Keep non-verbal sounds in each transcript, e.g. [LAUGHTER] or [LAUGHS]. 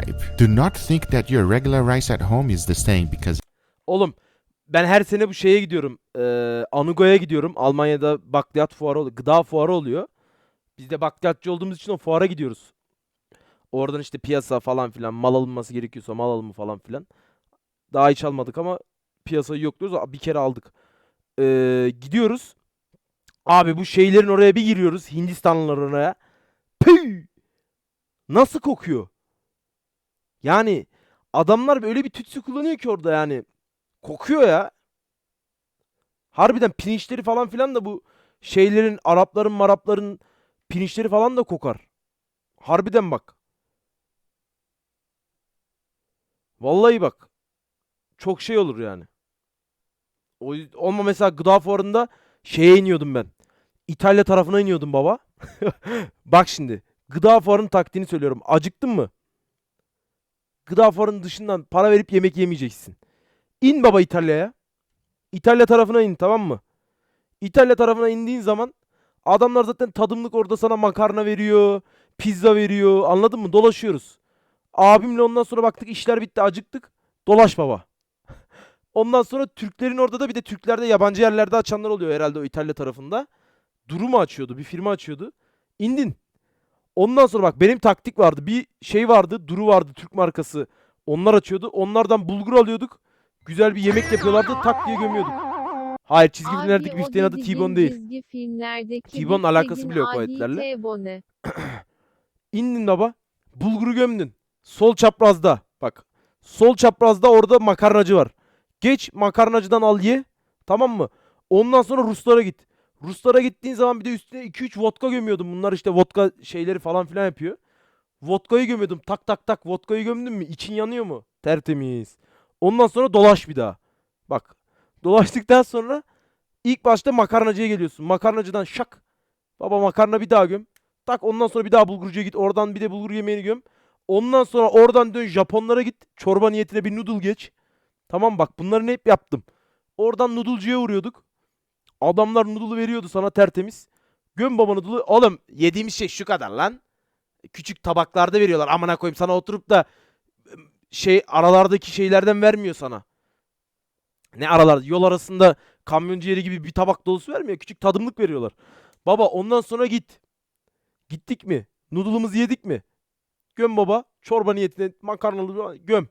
subscribe. Do not think that your regular rice at home is the same because Oğlum ben her sene bu şeye gidiyorum. Eee Anugo'ya gidiyorum. Almanya'da bakliyat fuarı oluyor. Gıda fuarı oluyor. Biz de bakliyatçı olduğumuz için o fuara gidiyoruz. Oradan işte piyasa falan filan mal alınması gerekiyorsa mal alımı falan filan. Daha hiç almadık ama piyasayı yokluyoruz. Bir kere aldık. Eee, gidiyoruz. Abi bu şeylerin oraya bir giriyoruz. Hindistanlıların oraya. Püh! Nasıl kokuyor? Yani adamlar böyle bir tütsü kullanıyor ki orada yani. Kokuyor ya. Harbiden pirinçleri falan filan da bu şeylerin Arapların marapların pirinçleri falan da kokar. Harbiden bak. Vallahi bak. Çok şey olur yani. O olma mesela gıda fuarında şeye iniyordum ben. İtalya tarafına iniyordum baba. [LAUGHS] Bak şimdi. Gıda fuarının taktiğini söylüyorum. Acıktın mı? Gıda fuarının dışından para verip yemek yemeyeceksin. İn baba İtalya'ya. İtalya tarafına in tamam mı? İtalya tarafına indiğin zaman adamlar zaten tadımlık orada sana makarna veriyor, pizza veriyor. Anladın mı? Dolaşıyoruz. Abimle ondan sonra baktık işler bitti acıktık. Dolaş baba. [LAUGHS] Ondan sonra Türklerin orada da bir de Türklerde yabancı yerlerde açanlar oluyor herhalde o İtalya tarafında. Durumu açıyordu, bir firma açıyordu. İndin. Ondan sonra bak benim taktik vardı. Bir şey vardı, Duru vardı Türk markası. Onlar açıyordu. Onlardan bulgur alıyorduk. Güzel bir yemek yapıyorlardı. Tak diye gömüyorduk. Hayır çizgi Abi filmlerdeki bifteğin adı T-bone değil. T-Bone'la alakası bile yok o etlerle. [CLEARS THROAT] İndin baba. Bulguru gömdün. Sol çaprazda. Bak. Sol çaprazda orada makarnacı var. Geç makarnacıdan al ye. Tamam mı? Ondan sonra Ruslara git. Ruslara gittiğin zaman bir de üstüne 2-3 vodka gömüyordum. Bunlar işte vodka şeyleri falan filan yapıyor. Vodkayı gömüyordum. Tak tak tak vodkayı gömdün mü? İçin yanıyor mu? Tertemiz. Ondan sonra dolaş bir daha. Bak. Dolaştıktan sonra ilk başta makarnacıya geliyorsun. Makarnacıdan şak. Baba makarna bir daha göm. Tak ondan sonra bir daha bulgurcuya git. Oradan bir de bulgur yemeğini göm. Ondan sonra oradan dön Japonlara git. Çorba niyetine bir noodle geç. Tamam bak bunların hep yaptım. Oradan noodle'cuya uğruyorduk. Adamlar noodle'u veriyordu sana tertemiz. Göm baba noodle'u. Oğlum yediğimiz şey şu kadar lan. Küçük tabaklarda veriyorlar. Amına koyayım sana oturup da şey aralardaki şeylerden vermiyor sana. Ne aralarda? Yol arasında kamyoncu yeri gibi bir tabak dolusu vermiyor. Küçük tadımlık veriyorlar. Baba ondan sonra git. Gittik mi? Noodle'ımızı yedik mi? Göm baba. Çorba niyetine makarnalı göm.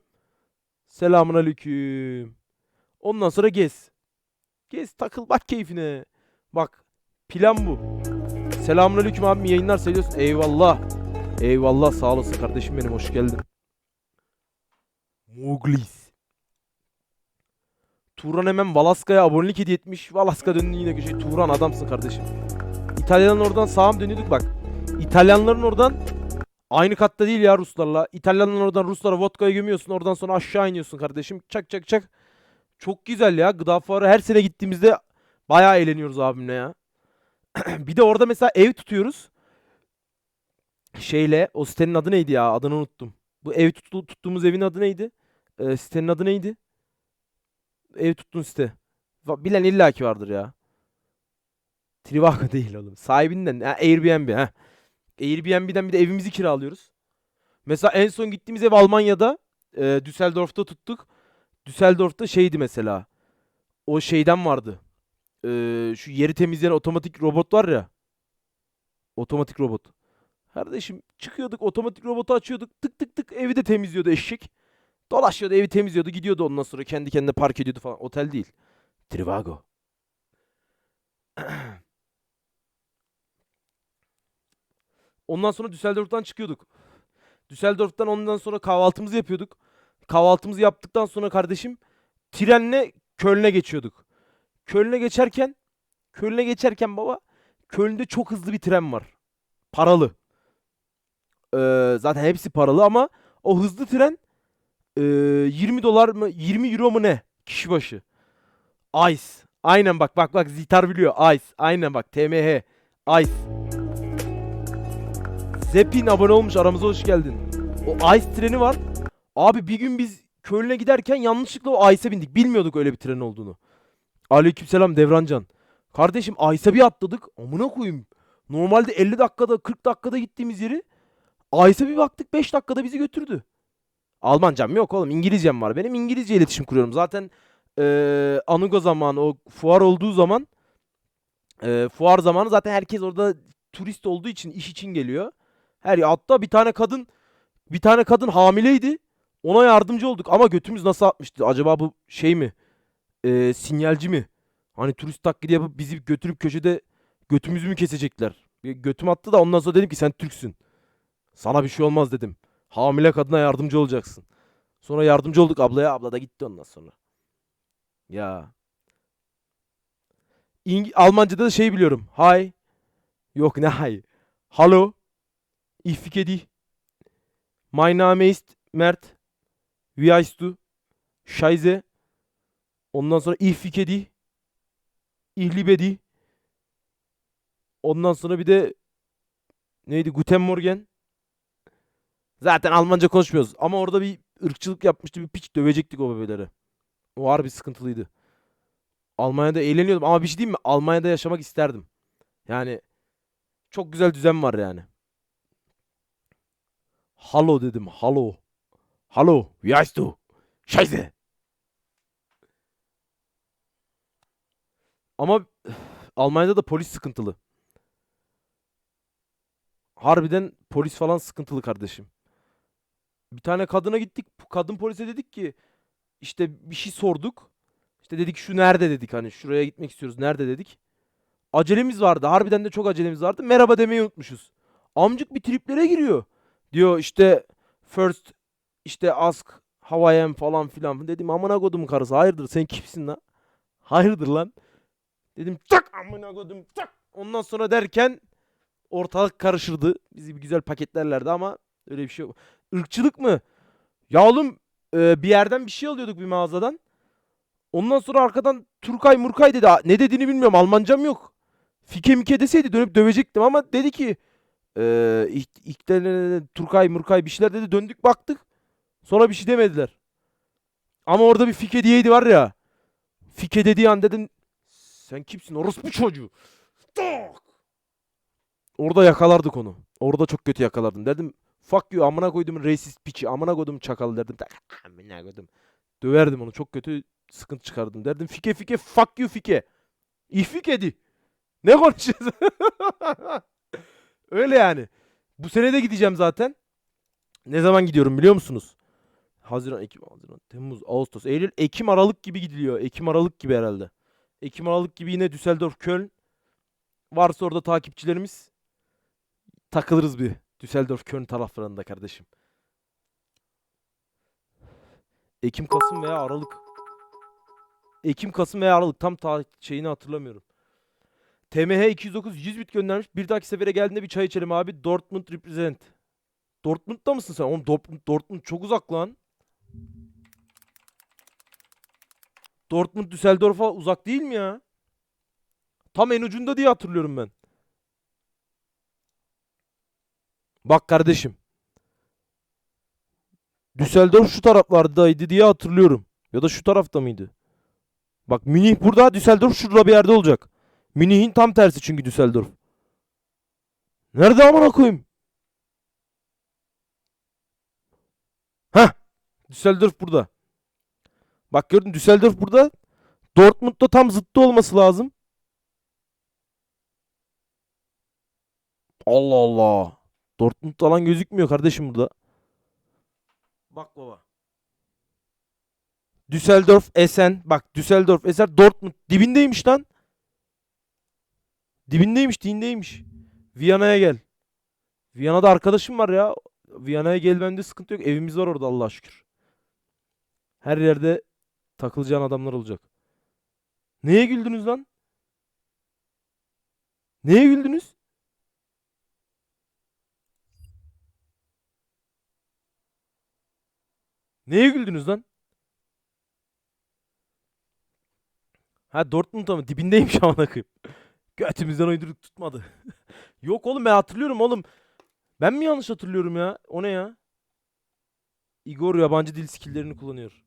Selamun aleyküm. Ondan sonra gez. Gez takıl bak keyfine. Bak plan bu. Selamun aleyküm abim yayınlar seviyorsun. Eyvallah. Eyvallah sağ olasın kardeşim benim hoş geldin. Muglis. Turan hemen Valaska'ya abonelik hediye etmiş. Valaska döndü yine köşeye. Turan adamsın kardeşim. İtalyanların oradan sağa mı dönüyorduk bak. İtalyanların oradan aynı katta değil ya Ruslarla. İtalyanların oradan Ruslara vodka'yı gömüyorsun. Oradan sonra aşağı iniyorsun kardeşim. Çak çak çak. Çok güzel ya. Gıda fuarı her sene gittiğimizde bayağı eğleniyoruz abimle ya. [CLEARS THROAT] bir de orada mesela ev tutuyoruz. Şeyle o sitenin adı neydi ya? Adını unuttum. Bu ev tuttu, tuttuğumuz evin adı neydi? Ee, sitenin adı neydi? Ev tuttuğun site. Bilen illaki vardır ya. Trivago [LAUGHS] değil oğlum. Sahibinden. Ha, Airbnb ha. Airbnb'den bir de evimizi kiralıyoruz. Mesela en son gittiğimiz ev Almanya'da. E, Düsseldorf'ta tuttuk. Düsseldorf'ta şeydi mesela. O şeyden vardı. E, şu yeri temizleyen otomatik robot var ya. Otomatik robot. Kardeşim çıkıyorduk otomatik robotu açıyorduk. Tık tık tık evi de temizliyordu eşek. Dolaşıyordu evi temizliyordu gidiyordu ondan sonra kendi kendine park ediyordu falan. Otel değil. Trivago. [CLEARS THROAT] Ondan sonra Düsseldorf'tan çıkıyorduk. Düsseldorf'tan ondan sonra kahvaltımızı yapıyorduk. Kahvaltımızı yaptıktan sonra kardeşim trenle Köln'e geçiyorduk. Köln'e geçerken Köln'e geçerken baba Köln'de çok hızlı bir tren var. Paralı. Ee, zaten hepsi paralı ama o hızlı tren ee, 20 dolar mı 20 euro mu ne kişi başı. Ice. Aynen bak bak bak Zitar biliyor. Ice. Aynen bak TMH. Ice. Zepin abone olmuş aramıza hoş geldin. O Ice treni var. Abi bir gün biz Köln'e giderken yanlışlıkla o Ice'e bindik. Bilmiyorduk öyle bir tren olduğunu. Aleykümselam Devrancan. Kardeşim Ice'a bir atladık. Amına koyayım. Normalde 50 dakikada 40 dakikada gittiğimiz yeri Ice'a bir baktık 5 dakikada bizi götürdü. Almancam yok oğlum. İngilizcem var. Benim İngilizce iletişim kuruyorum. Zaten eee Anuga zamanı o fuar olduğu zaman eee, fuar zamanı zaten herkes orada turist olduğu için iş için geliyor. Her hatta bir tane kadın bir tane kadın hamileydi. Ona yardımcı olduk ama götümüz nasıl atmıştı? Acaba bu şey mi? Eee, sinyalci mi? Hani turist taklidi yapıp bizi götürüp köşede götümüzü mü kesecekler? Bir götüm attı da ondan sonra dedim ki sen Türksün. Sana bir şey olmaz dedim. Hamile kadına yardımcı olacaksın. Sonra yardımcı olduk ablaya. Abla da gitti ondan sonra. Ya. İng Almanca'da da şey biliyorum. Hi. Yok ne hi. Hallo. Ich geht My name ist Mert. Wie du? Scheiße. Ondan sonra ich dich. Ondan sonra bir de neydi? Guten Morgen. Zaten Almanca konuşmuyoruz. Ama orada bir ırkçılık yapmıştı. Bir piç dövecektik o bebeleri. O harbi sıkıntılıydı. Almanya'da eğleniyordum ama bir şey diyeyim mi? Almanya'da yaşamak isterdim. Yani çok güzel düzen var yani. Hallo dedim. Hallo. Hallo. Wie heißt du? Scheiße. Ama Almanya'da da polis sıkıntılı. Harbiden polis falan sıkıntılı kardeşim. Bir tane kadına gittik. Kadın polise dedik ki işte bir şey sorduk. İşte dedik şu nerede dedik hani şuraya gitmek istiyoruz. Nerede dedik. Acelemiz vardı. Harbiden de çok acelemiz vardı. Merhaba demeyi unutmuşuz. Amcık bir triplere giriyor. Diyor işte first işte ask am falan filan. Dedim amına kodum karısı. Hayırdır sen kimsin lan? Hayırdır lan? Dedim tak amına kodum tak. Ondan sonra derken ortalık karışırdı. Bizi bir güzel paketlerlerdi ama öyle bir şey yok. Irkçılık mı? Ya oğlum e, bir yerden bir şey alıyorduk bir mağazadan. Ondan sonra arkadan Turkay Murkay dedi. Ne dediğini bilmiyorum. Almancam yok. Fike mike deseydi dönüp dövecektim ama dedi ki e, ilk, ilk de- Turkay Murkay bir şeyler dedi. Döndük baktık. Sonra bir şey demediler. Ama orada bir Fike diyeydi var ya. Fike dediği an dedim sen kimsin orospu çocuğu. Tak! Orada yakalardık onu. Orada çok kötü yakalardım. Derdim fuck you amına koydum racist piçi amına koydum çakal derdim. Amına koydum. Döverdim onu çok kötü sıkıntı çıkardım. Derdim fike fike fuck you fike. İfik edi. Ne konuşuyorsun? [LAUGHS] Öyle yani. Bu sene de gideceğim zaten. Ne zaman gidiyorum biliyor musunuz? Haziran, Ekim, Haziran, Temmuz, Ağustos, Eylül, Ekim, Aralık gibi gidiliyor. Ekim, Aralık gibi herhalde. Ekim, Aralık gibi yine Düsseldorf, Köln. Varsa orada takipçilerimiz takılırız bir. Düsseldorf, Köln taraflarında kardeşim. Ekim, Kasım veya Aralık. Ekim, Kasım veya Aralık. Tam ta şeyini hatırlamıyorum. TMH 209 100 bit göndermiş. Bir dahaki sefere geldiğinde bir çay içelim abi. Dortmund represent. Dortmund'da mısın sen? Oğlum Dortmund, Dortmund çok uzak lan. Dortmund Düsseldorf'a uzak değil mi ya? Tam en ucunda diye hatırlıyorum ben. Bak kardeşim. Düsseldorf şu taraflardaydı diye hatırlıyorum. Ya da şu tarafta mıydı? Bak Münih burada, Düsseldorf şurada bir yerde olacak. Münih'in tam tersi çünkü Düsseldorf. Nerede amına koyayım? Heh. Düsseldorf burada. Bak gördün Düsseldorf burada. Dortmund'da tam zıttı olması lazım. Allah Allah. Dortmund falan gözükmüyor kardeşim burada. Bak baba. Düsseldorf, Essen. Bak Düsseldorf, Essen, Dortmund dibindeymiş lan. Dibindeymiş, dindeymiş. Viyana'ya gel. Viyana'da arkadaşım var ya. Viyana'ya gelmemde sıkıntı yok. Evimiz var orada Allah'a şükür. Her yerde takılacağın adamlar olacak. Neye güldünüz lan? Neye güldünüz? Neye güldünüz lan? Ha Dortmund'a mı? Dibindeymiş [LAUGHS] amına koyayım. Götümüzden uyduruk tutmadı. [LAUGHS] Yok oğlum ben hatırlıyorum oğlum. Ben mi yanlış hatırlıyorum ya? O ne ya? Igor yabancı dil skill'lerini kullanıyor.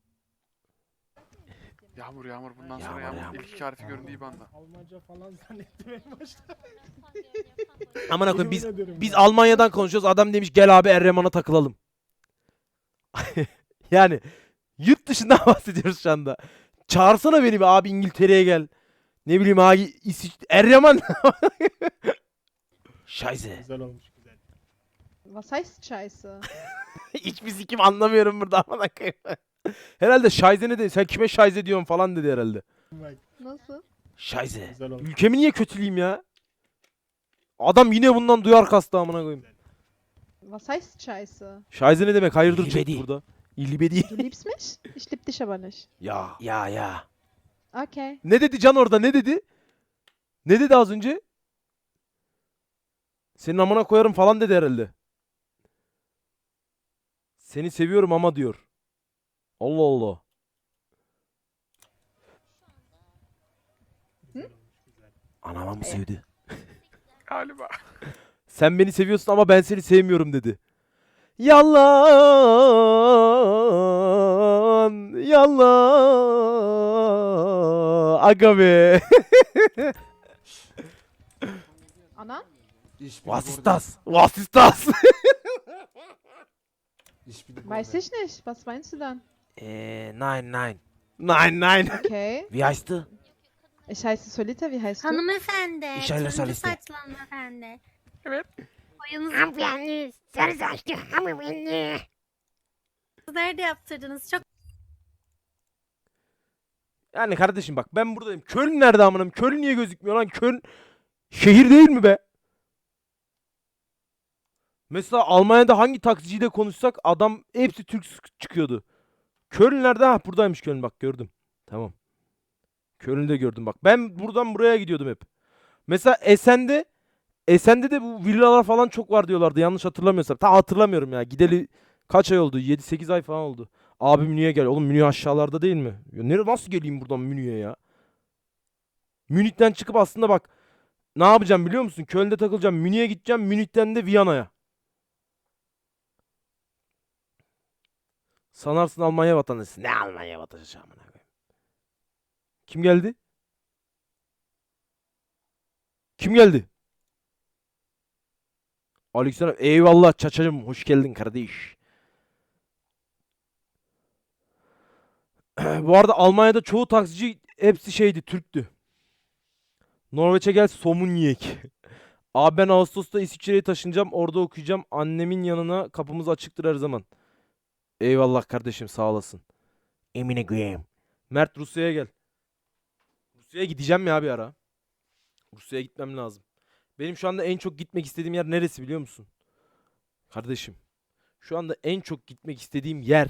Yağmur yağmur bundan sonra Yağmur, yağmur. İlk iki harfi göründüğü IBAN'da. Almanca falan zannettim en başta. [LAUGHS] Aman koyayım biz Yemin ederim biz ya. Almanya'dan konuşuyoruz. Adam demiş gel abi Erreman'a takılalım. [LAUGHS] Yani yurt dışından [LAUGHS] bahsediyoruz şu anda. Çağırsana beni bir abi İngiltere'ye gel. Ne bileyim abi İsviç... Eryaman. Scheiße. Güzel olmuş güzel. Was heißt Scheiße? Hiçbir sikim anlamıyorum burada amına koyayım. Herhalde Scheiße ne dedi? Sen kime Scheiße diyorsun falan dedi herhalde. Bak Nasıl? Scheiße. güzel. Ülkemi niye kötüleyeyim ya? Adam yine bundan duyar kastı amına koyayım. Was heißt Scheiße? Scheiße ne demek? Hayırdır İlbedi. çekti burada. İlbedi. Du liebst mich? Ich lieb dich aber nicht. ya ya ya. Okay. Ne dedi Can orada? Ne dedi? Ne dedi az önce? Senin amına koyarım falan dedi herhalde. Seni seviyorum ama diyor. Allah Allah. Güzel. Anama mı sevdi? Galiba. Sen beni seviyorsun ama ben seni sevmiyorum dedi. Yalan. Yalan. Aga be. Bin Was ist das? Was ist das? Nicht. Was meinst du dann? Eee, nein, nein. Nein, nein. [LAUGHS] Okay. Wie heißt du? Ich heiße Solita. Wie heißt du? Hanımefendi. İşaret turuncu soliste. saçlı hanımefendi. Evet. Boyunuz Hanımefendi, sarı saçlı hanımefendi. nerede yaptırdınız? Çok Yani kardeşim bak ben buradayım. Köln nerede amınım? Köln niye gözükmüyor lan? Köln şehir değil mi be? Mesela Almanya'da hangi taksiciyle konuşsak adam hepsi Türk çıkıyordu. Köln nerede? Ha buradaymış Köln bak gördüm. Tamam. Köln'ü gördüm bak. Ben buradan buraya gidiyordum hep. Mesela Esen'de Esen'de de bu villalar falan çok var diyorlardı. Yanlış hatırlamıyorsam. Ta hatırlamıyorum ya. Gideli kaç ay oldu? 7-8 ay falan oldu. Abi Münih'e gel. Oğlum Münih aşağılarda değil mi? Ya nere nasıl geleyim buradan Münih'e ya? Münih'ten çıkıp aslında bak ne yapacağım biliyor musun? Köln'de takılacağım. Münih'e gideceğim. Münih'ten de Viyana'ya. Sanarsın Almanya vatandaşı. Ne Almanya vatandaşı amına koyayım. Kim geldi? Kim geldi? Aleykümselam. Eyvallah çaçacım. Hoş geldin kardeş. [CLEARS THROAT] Bu arada Almanya'da çoğu taksici hepsi şeydi, Türktü. Norveç'e gel somun yiyek. [LAUGHS] Abi ben Ağustos'ta İsviçre'ye taşınacağım. Orada okuyacağım. Annemin yanına kapımız açıktır her zaman. Eyvallah kardeşim sağ olasın. Emine koyayım. Mert Rusya'ya gel. Rusya'ya gideceğim ya bir ara. Rusya'ya gitmem lazım. Benim şu anda en çok gitmek istediğim yer neresi biliyor musun? Kardeşim. Şu anda en çok gitmek istediğim yer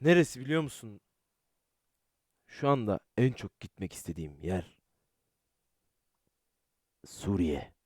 Neresi biliyor musun? Şu anda en çok gitmek istediğim yer Suriye.